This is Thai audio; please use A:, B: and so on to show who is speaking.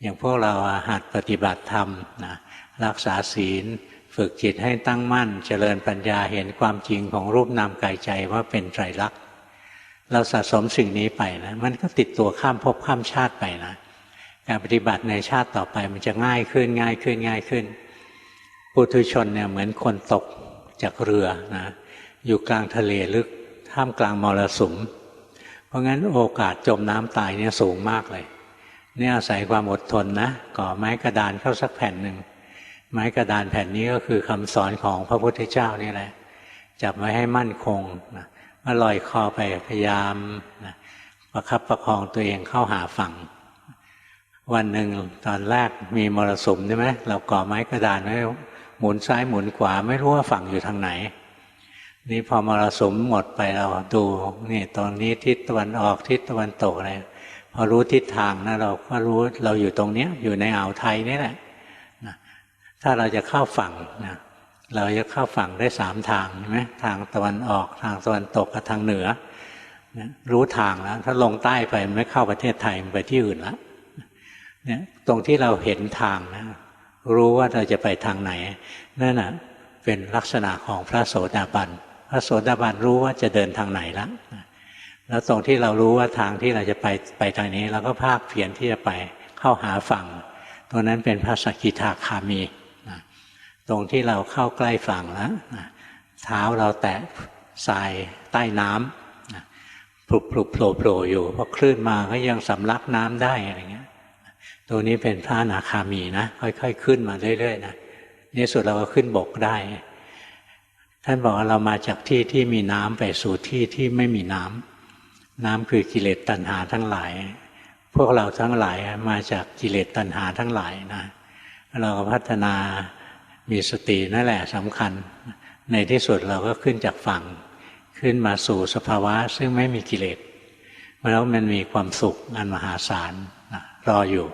A: อย่างพวกเราหัดปฏิบัติธรรมนะรักษาศีล ฝึกจิตให้ตั้งมั่น เจริญปัญญาเห็นความจริงของรูปนามกายใจว่าเป็นไตรลักษณ์เราสะสมสิ่งนี้ไปนะมันก็ติดตัวข้ามภพข้ามชาติไปนะการปฏิบัติในชาติต่อไปมันจะง่ายขึ้นง่ายขึ้นง่ายขึ้นปุถุชนเนี่ยเหมือนคนตกจากเรือนะอยู่กลางทะเลลึกท่ามกลางมรสุม เพราะงั้นโอกาสจมน้ำตายเนี่ยสูงมากเลย นี่อาศัยความอดทนนะก่อไม้กระดานเข้าสักแผ่นหนึ่งไม้กระดานแผ่นนี้ก็คือคำสอนของพระพุทธเจ้านี่แหละ จับไว้ให้มั่นคงนะมาลอยคอไปพยายามนะประคับประคองตัวเองเข้าหาฝั่ง วันหนึ่งตอนแรกมีมรสุมใช่ไหมเราก่อไม้กระดานไว้หมุนซ้ายหมุนขวาไม่รู้ว่าฝั่งอยู่ทางไหน นี่พอมรสุมหมดไปเราดูนี่ตรงนี้ทิศตะวันออกทิศตะวันตกอะไร พอรู้ทิศทางนะเราก็รู้เราอยู่ตรงเนี้ยอยู่ในอ่าวไทยนี่แหละนะถ้าเราจะเข้าฝั่งนะเราจะเข้าฝั่งได้สามทางใช่ไหมทางตะวันออกทางตะวันตกกับทางเหนือนะรู้ทางแล้ว ถ้าลงใต้ไปมันไม่เข้าประเทศไทยมันไปที่อื่นละเนี่ยตรงที่เราเห็นทางนะรู้ว่าเราจะไปทางไหนนั่นนะเป็นลักษณะของพระโสดาบันพระโสดาบันรู้ว่าจะเดินทางไหนแล้ว แล้วตรงที่เรารู้ว่าทางที่เราจะไปไปทางนี้เราก็ภาคเพียรที่จะไปเข้าหาฝั่ง ตรงนั้นเป็นพระสกิทาคามีนะตรงที่เราเข้าใกล้ฝั่งแล้วนะเท้าเราแตะทรายใต้น้ำนะปลุกปลุกโผล่โผล่อยู่พอคลื่นมาก็ยังสำลักน้ำได้อะไรเงี้ยตัวนี้เป็นพระนาคามีนะค่อยๆ ขึ้นมาเรื่อยๆนะในสุดเราก็ขึ้นบกได้ ท่านบอกว่าเรามาจากที่ที่มีน้ำไปสู่ที่ที่ไม่มีน้ำ น้ำคือกิเลสตัณหาทั้งหลาย พวกเราทั้งหลายมาจากกิเลสตัณหาทั้งหลายนะเราก็พัฒนามีสตินั่นแหละสำคัญ ในที่สุดเราก็ขึ้นจากฝั่ง ขึ้นมาสู่สภาวะซึ่งไม่มีกิเลสแล้วมันมีความสุขอันมหาศาลรออยู่